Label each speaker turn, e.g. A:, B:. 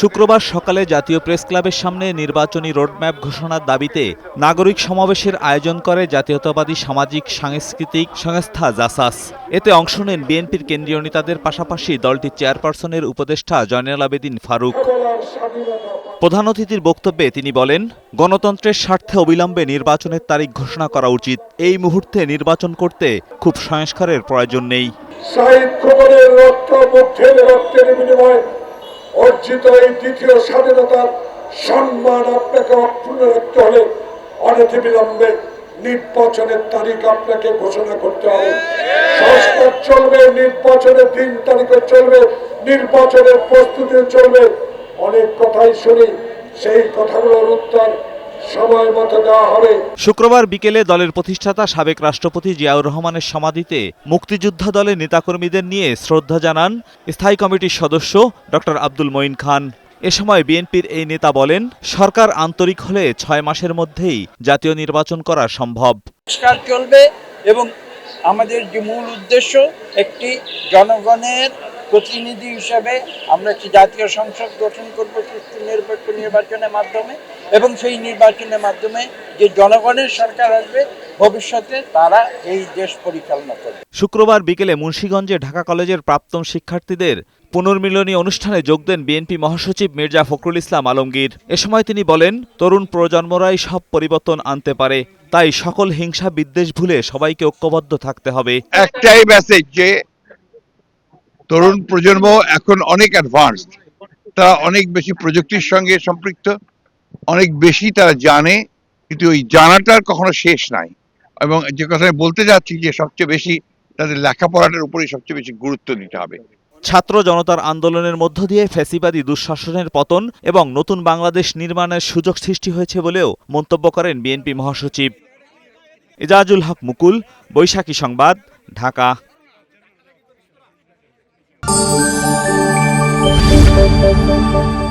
A: শুক্রবার সকালে জাতীয় প্রেস ক্লাবের সামনে নির্বাচনী রোডম্যাপ ঘোষণার দাবিতে নাগরিক সমাবেশের আয়োজন করে জাতীয়তাবাদী সামাজিক, সাংস্কৃতিক সংস্থা জাসাস। এতে অংশ নেন বিএনপির কেন্দ্রীয় নেতাদের পাশাপাশি দলটির চেয়ারপারসনের উপদেষ্টা জয়নাল আবেদিন ফারুক। প্রধান অতিথির বক্তব্যে তিনি বলেন, গণতন্ত্রের স্বার্থে অবিলম্বে নির্বাচনের তারিখ ঘোষণা করা উচিত। এই মুহূর্তে নির্বাচন করতে খুব সংস্কারের প্রয়োজন নেই।
B: শহীদ খবরের রক্ত, মুখের রক্তের বিনিময়ে অর্জিত এই দ্বিতীয় স্বাধীনতার সম্মান আপনাকে অক্ষুণ্ণ রাখতে হলে অনতি বিলম্বে নির্বাচনের তারিখ আপনাকে ঘোষণা করতে হবে। সংস্কার চলবে, নির্বাচনের দিন তারিখে চলবে, নির্বাচনের প্রস্তুতি চলবে। অনেক কথাই শুনি, সেই কথাগুলোর উত্তর সময় মতো দেওয়া হবে।
A: শুক্রবার বিকেলে দলের প্রতিষ্ঠাতা সাবেক রাষ্ট্রপতি জিয়াউর রহমানের সমাধিতে মুক্তিযোদ্ধা দলের নেতাকর্মীদের নিয়ে শ্রদ্ধা জানান স্থায়ী কমিটির সদস্য ডক্টর আব্দুল মঈন খান। এ সময় বিএনপির এই নেতা বলেন সরকার আন্তরিক হলে ছয় মাসের মধ্যেই জাতীয় নির্বাচন করা সম্ভব।
C: সংস্কার চলবে এবং আমাদের যে মূল উদ্দেশ্য একটি জনগণের প্রতিনিধি হিসেবে আমরা একটি জাতীয় সংসদ গঠন করব সুষ্ঠু নিরপেক্ষ নির্বাচনের মাধ্যমে এবং সেই নির্বাচনের মাধ্যমে যে জনগণের সরকার আসবে ভবিষ্যতে তারা এই দেশ পরিচালনা করবে।
A: শুক্রবার বিকেলে মুন্সীগঞ্জে ঢাকা কলেজের প্রাক্তন শিক্ষার্থীদের পুনর্মিলনী অনুষ্ঠানে যোগ দেন বিএনপি মহাসচিব মির্জা ফখরুল ইসলাম আলমগীর। এ সময় তিনি বলেন তরুণ প্রজন্মরাই সব পরিবর্তন আনতে পারে তাই সকল হিংসা বিদ্বেষ ভুলে সবাইকে ঐক্যবদ্ধ থাকতে হবে।
D: একটাই মেসেজ যে তরুণ প্রজন্ম এখন অনেক অ্যাডভান্সড তারা অনেক বেশি প্রযুক্তির সঙ্গে সম্পৃক্ত, অনেক বেশি তারা জানে, কিন্তু ওই জানাটার কখনো শেষ নাই। এবং যে কথা আমি বলতে যাচ্ছি যে সবচেয়ে বেশি তাদের লেখাপড়াটার উপরেই সবচেয়ে বেশি গুরুত্ব দিতে হবে।
A: ছাত্র জনতার আন্দোলনের মধ্য দিয়ে ফ্যাসিবাদী দুঃশাসনের পতন এবং নতুন বাংলাদেশ নির্মাণের সুযোগ সৃষ্টি হয়েছে বলেও মন্তব্য করেন বিএনপি মহাসচিব। এজাজুল হক মুকুল, বৈশাখী সংবাদ, ঢাকা। Música